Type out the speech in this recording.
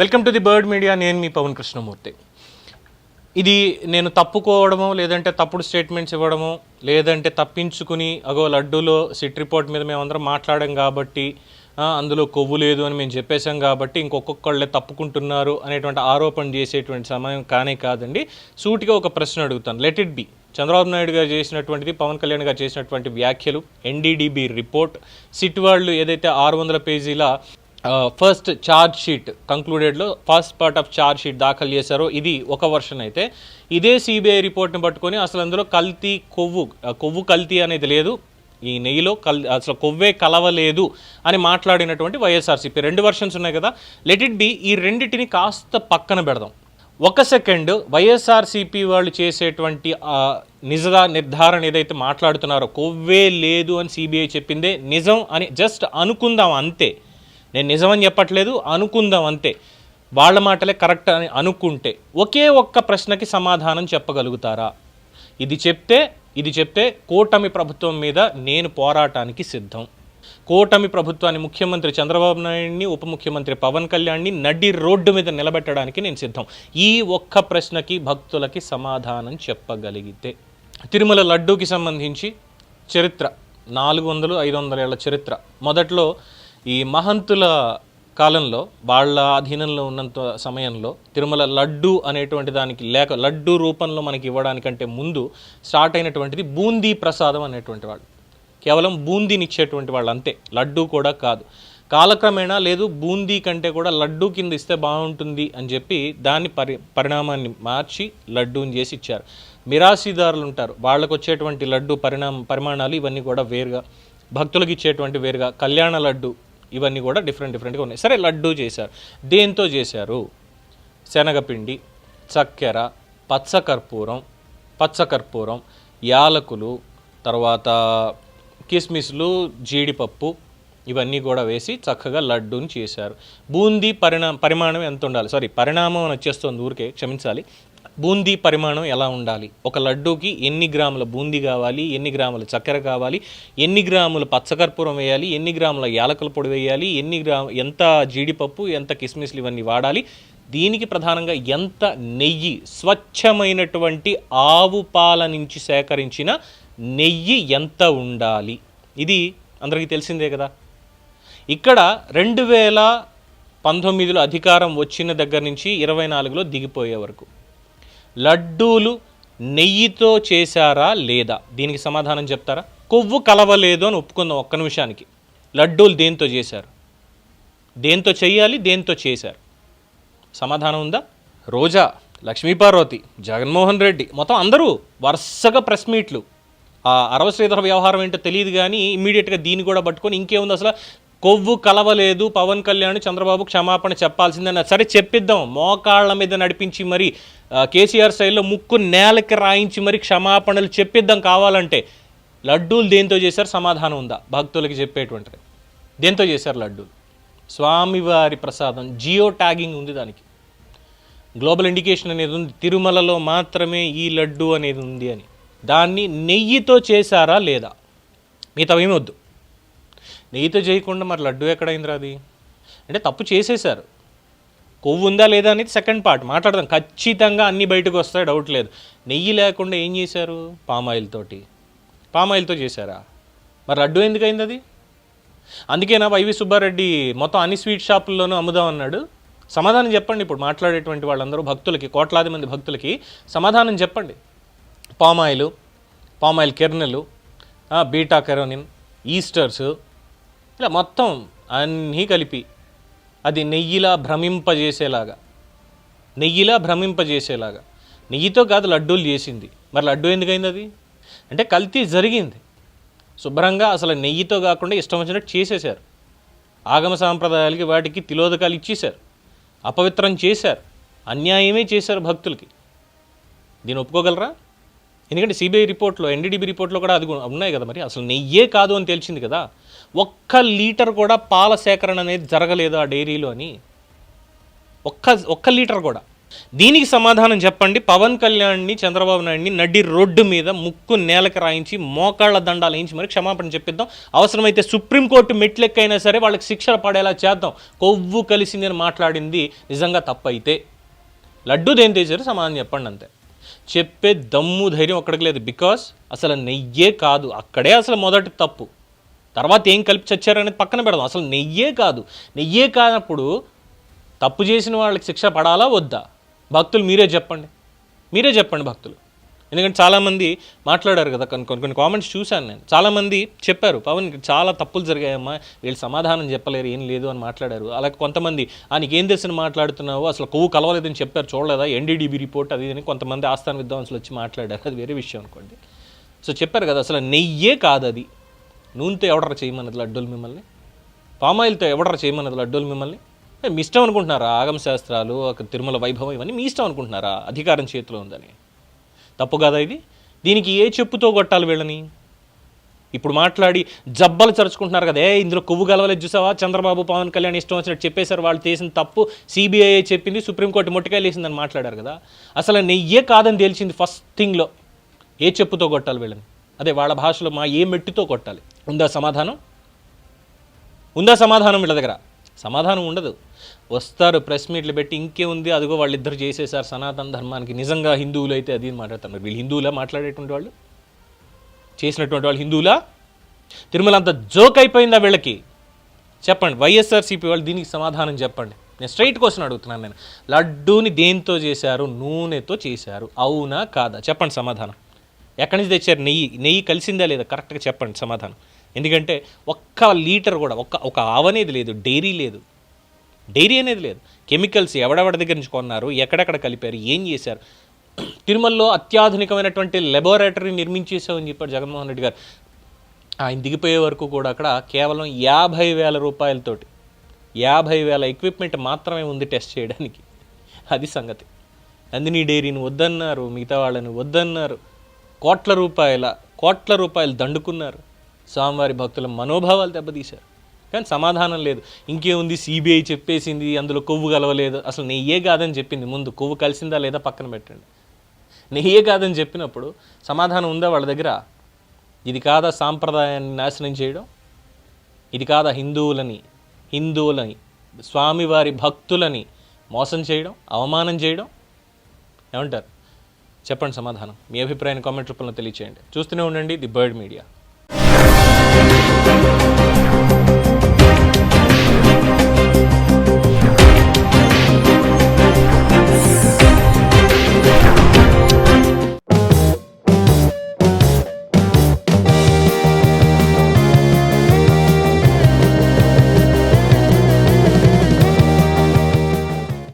Welcome to the bird media నేను మీ పవన్ కృష్ణమూర్తి. ఇది నేను తప్పుకోవడమో లేదంటే తప్పుడు స్టేట్మెంట్స్ ఇవ్వడమో లేదంటే తప్పించుకుని అగో లడ్డూలో సిట్ రిపోర్ట్ మీద మేమందరం మాట్లాడాం కాబట్టి అందులో కొవ్వు లేదు అని మేము చెప్పేశాం కాబట్టి ఇంకొకళ్ళే తప్పుకుంటున్నారు అనేటువంటి ఆరోపణ చేసేటువంటి సమయం కానే కాదండి. సూటిగా ఒక ప్రశ్న అడుగుతాను. Let it be Chandrababu Naidu garu చేసినటువంటిది పవన్ కళ్యాణ్ గారు చేసినటువంటి వ్యాఖ్యలు ఎన్డీడీబీ రిపోర్ట్ సిట్ వాళ్ళు ఏదైతే ఆరు వందల పేజీల first charge sheet కంక్లూడెడ్లో first part of charge sheet దాఖలు చేశారు. ఇది ఒక వర్షన్ అయితే. ఇదే సిబిఐ రిపోర్ట్ని పట్టుకొని అసలు అందులో కల్తీ కొవ్వు కొవ్వు కల్తీ అనేది లేదు. ఈ నెయ్యిలో కల్ అసలు కొవ్వే కలవలేదు అని మాట్లాడినటువంటి వైఎస్ఆర్సీపీ రెండు వర్షన్స్ ఉన్నాయి కదా. లెట్ ఇట్ బి ఈ రెండింటిని కాస్త పక్కన పెడదాం. ఒక సెకండ్ వైఎస్ఆర్సీపీ వాళ్ళు చేసేటువంటి నిజ నిర్ధారణ ఏదైతే మాట్లాడుతున్నారో కొవ్వే లేదు అని సిబిఐ చెప్పిందే నిజం అని జస్ట్ అనుకుందాం అంతే. నేను నిజమని చెప్పట్లేదు అనుకుందాం అంతే. వాళ్ళ మాటలే కరెక్ట్ అని అనుకుంటే ఒకే ఒక్క ప్రశ్నకి సమాధానం చెప్పగలుగుతారా? ఇది చెప్తే ఇది చెప్తే కూటమి ప్రభుత్వం మీద నేను పోరాటానికి సిద్ధం. కూటమి ప్రభుత్వాన్ని ముఖ్యమంత్రి చంద్రబాబు నాయుడిని ఉప ముఖ్యమంత్రి పవన్ కళ్యాణ్ని నడి రోడ్డు మీద నిలబెట్టడానికి నేను సిద్ధం. ఈ ఒక్క ప్రశ్నకి భక్తులకి సమాధానం చెప్పగలిగితే. తిరుమల లడ్డూకి సంబంధించి చరిత్ర నాలుగు వందలు ఐదు వందల ఏళ్ళ చరిత్ర. మొదట్లో ఈ మహంతుల కాలంలో వాళ్ళ అధీనంలో ఉన్నంత సమయంలో తిరుమల లడ్డు అనేటువంటి దానికి లేక లడ్డు రూపంలో మనకి ఇవ్వడానికంటే ముందు స్టార్ట్ అయినటువంటిది బూందీ ప్రసాదం అనేటువంటి వాళ్ళు. కేవలం బూందీని ఇచ్చేటువంటి వాళ్ళు అంతే. లడ్డు కూడా కాదు. కాలక్రమేణా లేదు బూందీ కంటే కూడా లడ్డు కింద ఇస్తే బాగుంటుంది అని చెప్పి దాన్ని పరి పరిణామాన్ని మార్చి లడ్డూని చేసి ఇచ్చారు. మిరాసీదారులు ఉంటారు. వాళ్ళకు వచ్చేటువంటి లడ్డు పరిణామ పరిమాణాలు ఇవన్నీ కూడా వేరుగా భక్తులకు ఇచ్చేటువంటి వేరుగా. కళ్యాణ లడ్డు ఇవన్నీ కూడా డిఫరెంట్ డిఫరెంట్గా ఉన్నాయి. సరే లడ్డు చేశారు. దేంతో చేశారు? శనగపిండి చక్కెర పచ్చకర్పూరం పచ్చకర్పూరం యాలకులు తర్వాత కిస్మిస్లు జీడిపప్పు ఇవన్నీ కూడా వేసి చక్కగా లడ్డూని చేశారు. బూందీ పరిణా పరిమాణం ఎంత ఉండాలి? సారీ పరిణామం వచ్చేస్తుంది ఊరికే క్షమించాలి. బూందీ పరిమాణం ఎలా ఉండాలి? ఒక లడ్డూకి ఎన్ని గ్రాముల బూందీ కావాలి? ఎన్ని గ్రాముల చక్కెర కావాలి? ఎన్ని గ్రాముల పచ్చకర్పూరం వేయాలి? ఎన్ని గ్రాముల యాలకుల పొడి వేయాలి? ఎన్ని గ్రాము ఎంత జీడిపప్పు ఎంత కిస్మిస్లు ఇవన్నీ వాడాలి? దీనికి ప్రధానంగా ఎంత నెయ్యి స్వచ్ఛమైనటువంటి ఆవు పాల నుంచి సేకరించిన నెయ్యి ఎంత ఉండాలి? ఇది అందరికీ తెలిసిందే కదా? ఇక్కడ రెండు వేల పంతొమ్మిదిలో అధికారం వచ్చిన దగ్గర నుంచి ఇరవై నాలుగులో దిగిపోయే వరకు. లడ్డూలు నెయ్యితో చేశారా లేదా? దీనికి సమాధానం చెప్తారా? కొవ్వు కలవలేదు అని ఒప్పుకుందాం ఒక్క నిమిషానికి. లడ్డూలు దేంతో చేశారు? దేంతో చేయాలి దేంతో చేశారు? సమాధానం ఉందా? రోజా లక్ష్మీపార్వతి జగన్మోహన్ రెడ్డి మొత్తం అందరూ వరుసగా ప్రెస్ మీట్లు. ఆ అరవ శ్రీధర వ్యవహారం ఏంటో తెలియదు కానీ ఇమీడియట్గా దీన్ని కూడా పట్టుకొని ఇంకేముంది అసలు? కొవ్వు కలవలేదు. పవన్ కళ్యాణ్ చంద్రబాబు క్షమాపణ చెప్పాల్సిందని సరే చెప్పిద్దాం. మోకాళ్ళ మీద నడిపించి మరి కేసీఆర్ స్టైల్లో ముక్కు నేలకి రాయించి మరి క్షమాపణలు చెప్పిద్దాం కావాలంటే లడ్డూలు దేంతో చేశారు? సమాధానం ఉందా? భక్తులకి చెప్పేటువంటిది. దేంతో చేశారు లడ్డూలు? స్వామివారి ప్రసాదం. జియో ట్యాగింగ్ ఉంది దానికి. గ్లోబల్ ఇండికేషన్ అనేది ఉంది. తిరుమలలో మాత్రమే ఈ లడ్డు అనేది ఉంది అని. దాన్ని నెయ్యితో చేశారా లేదా? మిగతా ఏమి వద్దు. నెయ్యితో చేయకుండా మరి లడ్డు ఎక్కడైందిరా అది? అంటే తప్పు చేసేశారు. కొవ్వు ఉందా లేదా అనేది సెకండ్ పార్ట్ మాట్లాడదాం. ఖచ్చితంగా అన్ని బయటకు వస్తాయి డౌట్ లేదు. నెయ్యి లేకుండా ఏం చేశారు? పామాయిల్ తోటి. పామాయిల్తో చేశారా? మరి లడ్డు ఎందుకు అయింది అది? అందుకేనా వైవి సుబ్బారెడ్డి మొత్తం అన్ని స్వీట్ షాపుల్లోనూ అమ్ముదాం అన్నాడు. సమాధానం చెప్పండి ఇప్పుడు మాట్లాడేటువంటి వాళ్ళందరూ భక్తులకి కోట్లాది మంది భక్తులకి సమాధానం చెప్పండి. పామాయిల్ పామాయిల్ కిరణలు బీటా కెరోనిన్ ఈస్టర్స్ ఇలా మొత్తం అన్నీ కలిపి అది నెయ్యిలా భ్రమింపజేసేలాగా నెయ్యిలా భ్రమింపజేసేలాగా. నెయ్యితో కాదు లడ్డూలు చేసింది. మరి లడ్డు ఎందుకైంది అది? అంటే కల్తీ జరిగింది. శుభ్రంగా అసలు నెయ్యితో కాకుండా ఇష్టం వచ్చినట్టు చేసేశారు. ఆగమ సాంప్రదాయాలకి వాటికి తిలోదకాలు ఇచ్చేశారు. అపవిత్రం చేశారు. అన్యాయమే చేశారు భక్తులకి. దీన్ని ఒప్పుకోగలరా? ఎందుకంటే సిబిఐ రిపోర్ట్లో ఎన్డీడీబీ రిపోర్ట్లో కూడా అది కూడా ఉన్నాయి కదా మరి. అసలు నెయ్యే కాదు అని తెలిసింది కదా. ఒక్క లీటర్ కూడా పాల సేకరణ అనేది జరగలేదు ఆ డైరీలో అని. ఒక్క ఒక్క లీటర్ కూడా. దీనికి సమాధానం చెప్పండి. పవన్ కళ్యాణ్ని చంద్రబాబు నాయుడిని నడి రోడ్డు మీద ముక్కు నేలకు రాయించి మోకాళ్ళ దండాలు వేయించి మరి క్షమాపణ చెప్పిద్దాం. అవసరమైతే సుప్రీంకోర్టు మెట్లెక్కైనా సరే వాళ్ళకి శిక్షలు పడేలా చేద్దాం. కొవ్వు కలిసింది అని మాట్లాడింది. నిజంగా తప్పైతే. లడ్డు దేని తెచ్చారు సమాధానం చెప్పండి అంతే. చెప్పే దమ్ము ధైర్యం ఒక్కడికి లేదు. బికాస్ అసలు నెయ్యే కాదు. అక్కడే అసలు మొదటి తప్పు. తర్వాత ఏం కలిపి చచ్చారనేది పక్కన పెడదాం. అసలు నెయ్యే కాదు. నెయ్యే కానప్పుడు తప్పు చేసిన వాళ్ళకి శిక్ష పడాలా? వద్దా? భక్తులు మీరే చెప్పండి. మీరే చెప్పండి భక్తులు. ఎందుకంటే చాలామంది మాట్లాడారు కదా కొన్ని కొన్ని కొన్ని కామెంట్స్ చూశాను నేను. చాలామంది చెప్పారు పవన్ చాలా తప్పులు జరిగాయమ్మా వీళ్ళు సమాధానం చెప్పలేరు ఏం లేదు అని మాట్లాడారు. అలాగే కొంతమంది ఆ నీకేం తెలిసిన మాట్లాడుతున్నావు అసలు కొవ్వు కలవలేదని చెప్పారు చూడలేదా? ఎన్డీడీబీ రిపోర్ట్ అది ఇది అని కొంతమంది ఆస్థాన విద్వాంసులు వచ్చి మాట్లాడారు. అది వేరే విషయం అనుకోండి. సో చెప్పారు కదా అసలు నెయ్యే కాదు అది. నూనెతో ఎవడరా చేయమన్నది లడ్డూలు మిమ్మల్ని? పామాయిల్తో ఎవడరా చేయమన్నది లడ్డూలు మిమ్మల్ని? మీ ఇష్టం అనుకుంటున్నారా? ఆగమ శాస్త్రాలు ఒక తిరుమల వైభవం ఇవన్నీ మీ ఇష్టం అనుకుంటున్నారా? అధికారం చేతిలో ఉందని. తప్పు కదా ఇది? దీనికి ఏ చెప్పుతో కొట్టాలి వీళ్ళని? ఇప్పుడు మాట్లాడి జబ్బలు చరుచుకుంటున్నారు కదా. ఏ ఇందులో కొవ్వు గలవలేదు చూసావా? చంద్రబాబు పవన్ కళ్యాణ్ ఇష్టం వచ్చినట్టు చెప్పేశారు. వాళ్ళు చేసిన తప్పు సిబిఐ చెప్పింది సుప్రీంకోర్టు మొట్టికాయలు వేసిందని మాట్లాడారు కదా. అసలు నెయ్యే కాదని తేల్చింది ఫస్ట్ థింగ్లో ఏ చెప్పుతో కొట్టాలి వీళ్ళని? అదే వాళ్ళ భాషలో మా ఏ మెట్టితో కొట్టాలి? ఉందా సమాధానం? ఉందా సమాధానం వీళ్ళ దగ్గర? సమాధానం ఉండదు. వస్తారు ప్రెస్ మీట్లు పెట్టి ఇంకే ఉంది అదిగో వాళ్ళిద్దరు చేసేసారు సనాతన ధర్మానికి. నిజంగా హిందువులు అయితే అది అని మాట్లాడుతున్నారు వీళ్ళు హిందువులా మాట్లాడేటువంటి వాళ్ళు? చేసినటువంటి వాళ్ళు హిందువులా? తిరుమల అంత జోక్ అయిపోయిందా వీళ్ళకి? చెప్పండి వైఎస్ఆర్సీపీ వాళ్ళు దీనికి సమాధానం చెప్పండి. నేను స్ట్రైట్ క్వశ్చన్ అడుగుతున్నాను నేను. లడ్డూని దేంతో చేశారు? నూనెతో చేశారు. అవునా కాదా? చెప్పండి సమాధానం. ఎక్కడి నుంచి తెచ్చారు? నెయ్యి. నెయ్యి కలిసిందా లేదా? కరెక్ట్గా చెప్పండి సమాధానం. ఎందుకంటే ఒక్క లీటర్ కూడా ఒక్క ఒక ఆవనేది లేదు డైరీ లేదు. డైరీ అనేది లేదు. కెమికల్స్ ఎవడెవడ దగ్గర నుంచి కొన్నారు ఎక్కడెక్కడ కలిపారు ఏం చేశారు? తిరుమలలో అత్యాధునికమైనటువంటి లెబొరేటరీ నిర్మించేసామని చెప్పారు జగన్మోహన్ రెడ్డి గారు. ఆయన దిగిపోయే వరకు కూడా అక్కడ కేవలం యాభై వేల రూపాయలతోటి యాభై వేల ఎక్విప్మెంట్ మాత్రమే ఉంది టెస్ట్ చేయడానికి. అది సంగతి. నందిని డైరీని వద్దన్నారు మిగతా వాళ్ళని వద్దన్నారు. కోట్ల రూపాయల కోట్ల రూపాయలు దండుకున్నారు. స్వామివారి భక్తుల మనోభావాలు దెబ్బతీశారు. కానీ సమాధానం లేదు. ఇంకేముంది? సిబిఐ చెప్పేసింది అందులో కొవ్వు కలవలేదు. అసలు నెయ్యే కాదని చెప్పింది. ముందు కొవ్వు కలిసిందా లేదా పక్కన పెట్టండి. నెయ్యే కాదని చెప్పినప్పుడు సమాధానం ఉందా వాళ్ళ దగ్గర? ఇది కాదా సాంప్రదాయాన్ని నాశనం చేయడం? ఇది కాదా హిందువులని హిందువులని స్వామివారి భక్తులని మోసం చేయడం? అవమానం చేయడం? ఏమంటారు? చెప్పండి సమాధానం. మీ అభిప్రాయాన్ని కామెంట్ రూపంలో తెలియచేయండి. చూస్తూనే ఉండండి ది బర్డ్ మీడియా.